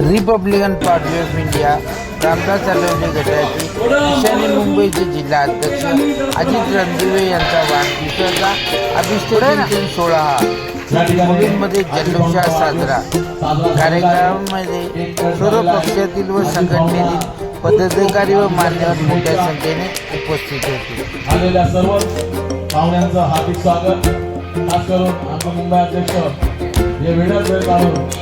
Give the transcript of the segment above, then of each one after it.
Republican party of India Ramdas Athawale गटाचे ईशान्य मुंबईचे जिल्हा अध्यक्ष अजित रणदिवे यांचा वाढदिवसाचा अभिषेक सोहळा हा मुलींमध्ये जल्लोषात साजरा. कार्यक्रमामध्ये सर्व पक्षातील व संघटनेतील पदाधिकारी व मान्यवर मोठ्या संख्येने उपस्थित होते. आलेल्या सर्व पाहुण्यांचं हार्दिक स्वागत. खास करून आमचे मुंबई अध्यक्ष हे वेळात वेळ काढून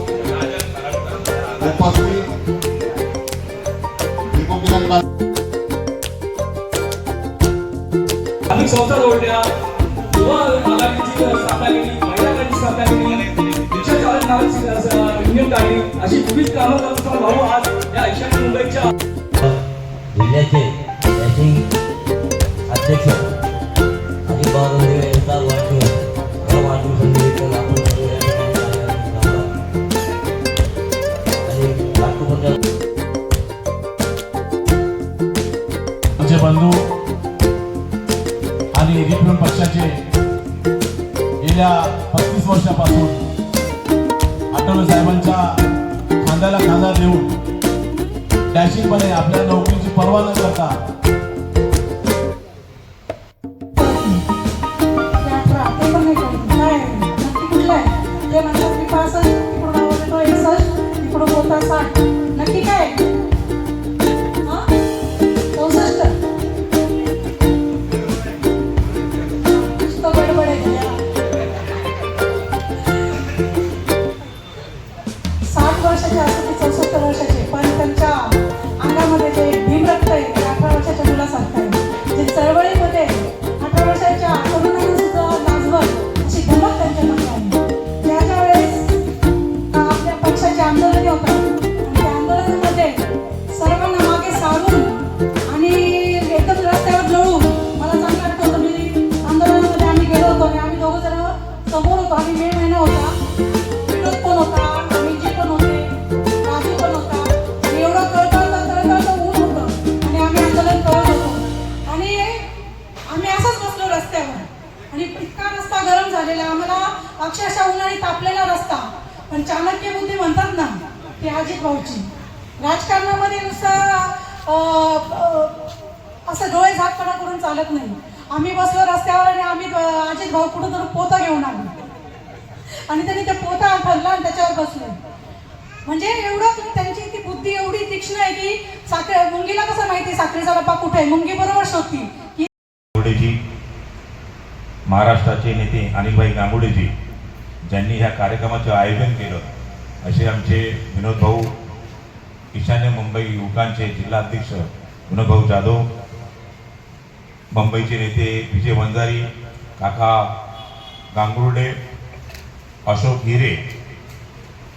स्थानिक संस्था जोडल्या युवा आघाडीची स्थापना केली महिला आघाडीची स्थापना केली रिक्षा चालक नावाची अस- युनियन काढली अशी विविध कामं करत भाऊ आज या ईशान्य मुंबईच्या जिल्ह्याचे त्याचे अध्यक्ष आणि बावनदेव यांचा वाढदिवस या आणि रिपब्लिकन पक्षाचे गेल्या पस्तीस वर्षापासून आठवले साहेबांच्या खांद्याला खांदा देऊन डॅशिंगपणे आपल्या नोकरीची पर्वा न करता समोर होतो आणि मे महिना होता. विनोद पण होता आम्ही पण होते राजू पण होता. आणि एवढं कळकळतं कळकळतं ऊन होतं. आणि आम्ही आंदोलन करत होतो. आणि आम्ही असंच बसलो रस्त्यावर. आणि इतका रस्ता गरम झालेला आम्हाला अक्षरशः उन्हाळी तापलेला रस्ता. पण चाणक्य बुद्धी म्हणतात ना ती अजित भाऊची राजकारणामध्ये नुसतं असं डोळे झाकपणा करून चालत नाही. आम्ही बसलो रस्त्यावर आणि आम्ही अजित भाऊ कुठं तरी पोता घेऊन आलो. आणि त्यांनी ते पोता ठरला आणि त्याच्यावर बसले. म्हणजे एवढं तुम्ही त्यांची ती बुद्धी एवढी तीक्ष्ण आहे की साखरे मुंगीला कसं माहिती साखरेचा बाप्पा कुठे आहे? मुंगी बरोबर शोधती की गांगुडेजी महाराष्ट्राचे नेते अनिलभाई गांगुडेजी ज्यांनी ह्या कार्यक्रमाचं आयोजन केलं असे आमचे विनोद भाऊ ईशान्य मुंबई युवकांचे जिल्हाध्यक्ष विनोद भाऊ जाधव मुंबईचे नेते विजय वंजारी काका गांगुर्डे अशोक हिरे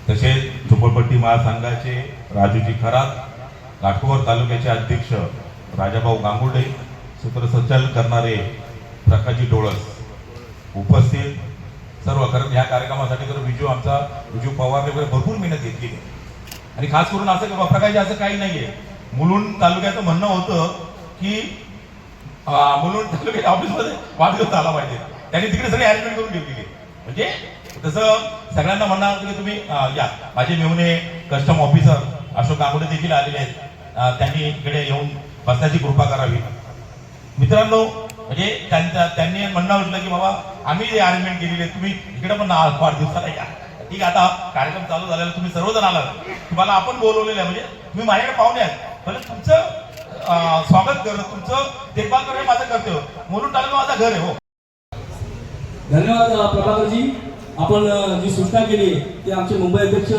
तसेच झोपडपट्टी महासंघाचे राजूजी खरात काठोवर तालुक्याचे अध्यक्ष राजाभाऊ गांगुडे सूत्रसंचालन करणारे प्रकाशजी डोळस उपस्थित. सर्व कारण ह्या कार्यक्रमासाठी तर विजू आमचा विजू पवारने वगैरे भरपूर मेहनत घेतली. आणि खास करून असं की प्रकाशजी असं काही नाहीये. मुलुंड तालुक्याचं म्हणणं होतं की मुलुंड तालुक्याच्या ऑफिसमध्ये वाढदिवस आला पाहिजे. त्यांनी तिकडे सगळी अरेंजमेंट करून ठेवलेली म्हणजे तसं सगळ्यांना म्हणणार होतं की तुम्ही या. माझे मेहुणे कस्टम ऑफिसर अशोक गांगुडे देखील आलेले आहेत. त्यांनी इकडे येऊन बसण्याची कृपा करावी. मित्रांनो म्हणजे त्यांचा त्यांनी म्हणणं म्हटलं की बाबा आम्ही जे अरेंजमेंट केलेले तुम्ही इकडे पण ना- वाढदिवसाला या. ठीक आहे आता कार्यक्रम चालू झालेला तुम्ही सर्वजण आलात. तुम्हाला आपण बोलवलेलं आहे म्हणजे तुम्ही माझ्याकडे पाहुणे आहेत. म्हणजे तुमचं स्वागत करणं तुमचं देखभाल करणं हे माझं कर्तव्य. म्हणून टाकलं माझं घर आहे हो. धन्यवाद प्रभाकरजी. आपण जी सूचना केली ती आमचे मुंबई अध्यक्ष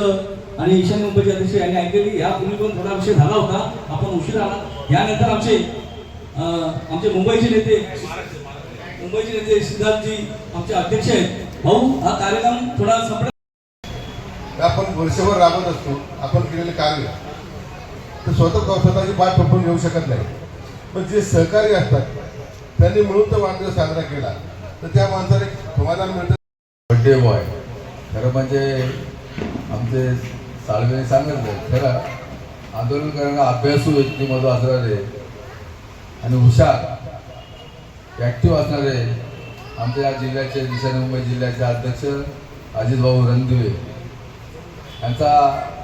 आणि ईशान्य मुंबईचे अध्यक्ष यांनी ऐकलेली. यापूर्वी पण थोडा विषय झाला होता. आपण उशीर आला. यानंतर आमचे आमचे मुंबईचे नेते मुंबईचे नेते सिद्धार्थजी आमचे अध्यक्ष आहेत. भाऊ हा कार्यक्रम थोडा संपला. आपण वर्षभर राबत असतो. आपण केलेले कार्य. तर स्वतः स्वतःची बाट ठोकून घेऊ शकत नाही. पण जे सहकारी असतात त्यांनी मिळून तो वाढदिवस साजरा केला. तर त्या माणसाला एक समाधान मिळतं. बड्डे बॉय खरं म्हणजे आमचे साळवेने सांगितलं खरं आंदोलन करणारा अभ्यासू व्यक्तिमत्व असणारे आणि हुशार ॲक्टिव्ह असणारे आमच्या या जिल्ह्याचे ईशान्य मुंबई जिल्ह्याचे अध्यक्ष अजितभाऊ रणदिवे. यांचा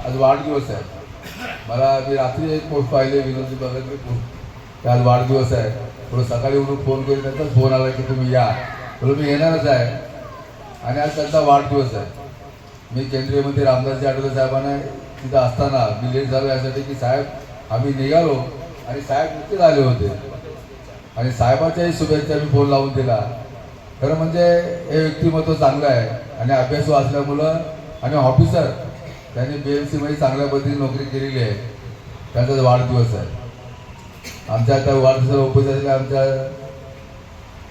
आज वाढदिवस आहे. मला मी रात्री एक पोस्ट पाहिले विनोदी बघितले पोस्ट आज वाढदिवस आहे. थोडं सकाळी उठून फोन करून त्यांचाच फोन आला की तुम्ही या. म्हणून मी येणारच आहे. आणि आज त्यांचा वाढदिवस आहे. मी केंद्रीय मंत्री रामदासजी आठवले साहेबांना तिथं असताना मी लेट झालो यासाठी की साहेब आम्ही निघालो आणि साहेब नुकतेच आले होते. आणि साहेबाच्याही शुभेच्छा मी फोन लावून दिला. खरं म्हणजे हे व्यक्तिमत्व चांगलं आहे आणि अभ्यासू असल्यामुळं आणि ऑफिसर त्यांनी बी एम सीमध्ये चांगल्या पद्धतीने नोकरी केलेली आहे. त्यांचा वाढदिवस आहे. आमच्या आता वाढदिवसाला उपस्थित आमच्या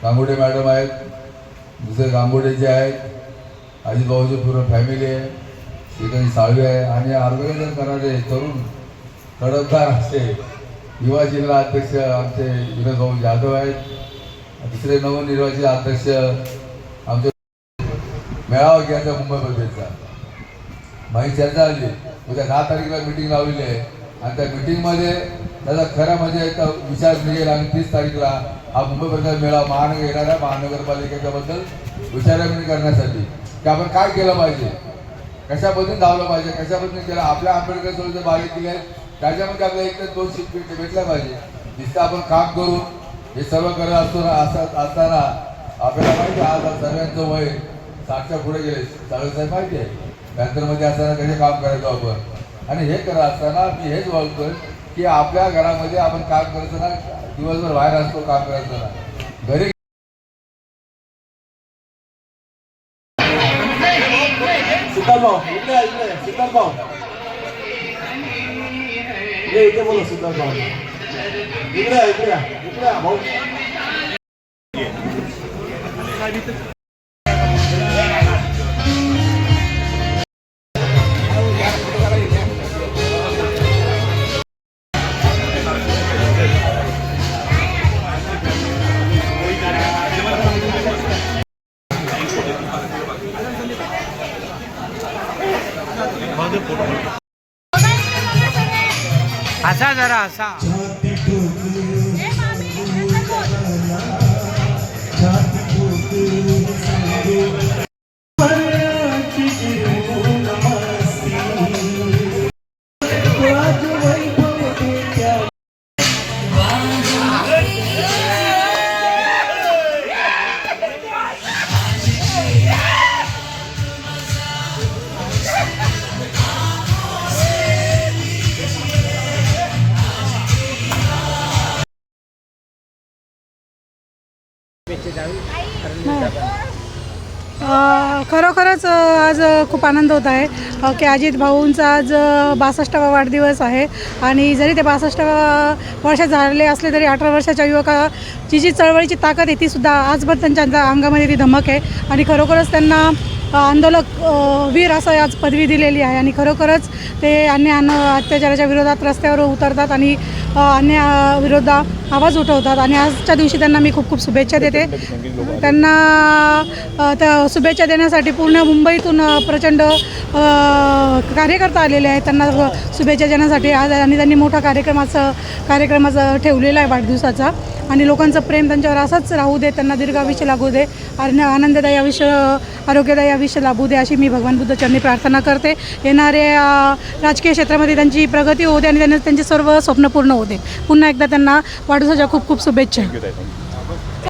गांगुडे मॅडम आहेत. दुसरे गांगुडे जे आहेत अजित पूर्ण फॅमिली आहे श्रीकांत साळवे आहे आणि ऑर्गनायझर करणारे तरुण कडकदार असे युवा जिल्हा अध्यक्ष आमचे विनोदभाऊ जाधव आहेत. दुसरे नवनिर्वाचित अध्यक्ष आमचे मेळावा घ्यायचा मुंबईबद्दलचा माझी चर्चा झाली उद्या दहा तारखेला मिटिंग लावलेली आहे. आणि त्या मिटिंगमध्ये त्याचा खरा म्हणजे विचार निघेल आणि तीस तारीखला हा मुंबईबद्दल मेळावा महानगर येणाऱ्या महानगरपालिकेच्या बद्दल विचारविनिमय करण्यासाठी की आपण काय केलं पाहिजे? कशा पद्धतीने धावलं पाहिजे? कशा पद्धतीने केलं? आपल्या आंबेडकर चळवळीचे बारीक दिले आहेत त्याच्यामध्ये आपल्याला एक तर दोन शिक भेटल्या पाहिजे. जिथं आपण काम करून हे सर्व करत असतो ना असं असताना आपल्याला माहिती आज सगळ्यांचं वय साठच्या पुढे गेले. साहेब माहिती आहे. बँकरमध्ये असताना कसे काम करायचो आपण? आणि हे करत असताना मी हेच बोलतोय की आपल्या घरामध्ये आपण काम करत ना दिवसभर बाहेर असतो काम करत ना. घरी सिद्धार्थभाऊ इकडे इकडे या. सिद्धार्थभाऊ ये इथे बोला सिद्धार्थभाऊ इकडे या, इकडे इकडे भाऊ. असा जरा असा. खरोखरच आज खूप आनंद होत आहे. की अजित भाऊंचा आज बासष्टावा वाढदिवस आहे. आणि जरी ते बासष्टावा वर्ष झाले असले तरी अठरा वर्षाच्या युवकाची जी चळवळीची ताकद आहे तीसुद्धा आज पण त्यांच्या अंगामध्ये ती धमक आहे. आणि खरोखरच त्यांना आंदोलक वीर असं आज पदवी दिलेली आहे. आणि खरोखरच ते अन्य अत्याचाराच्या विरोधात रस्त्यावर उतरतात आणि अन्य विरोधात आवाज उठवतात. आणि आजच्या दिवशी त्यांना मी खूप खूप शुभेच्छा देते. त्यांना त्या शुभेच्छा देण्यासाठी पूर्ण मुंबईतून प्रचंड कार्यकर्ता आलेले आहेत. त्यांना शुभेच्छा देण्यासाठी आज आणि त्यांनी मोठा कार्यक्रमाचं कार्यक्रमाचं ठेवलेला आहे वाढदिवसाचा. आणि लोकांचं प्रेम त्यांच्यावर असंच राहू दे त्यांना दीर्घ आयुष्य लागू दे. आणि आनंददायी आयुष्य आरोग्यदायी आयुष्य लाभू दे अशी मी भगवान बुद्ध चरणी प्रार्थना करते. येणाऱ्या राजकीय क्षेत्रामध्ये त्यांची प्रगती होऊ दे आणि त्यांना त्यांचे सर्व स्वप्न पूर्ण होते पुन्हा एकदा त्यांना वाढदिवसाच्या खूप खूप शुभेच्छा.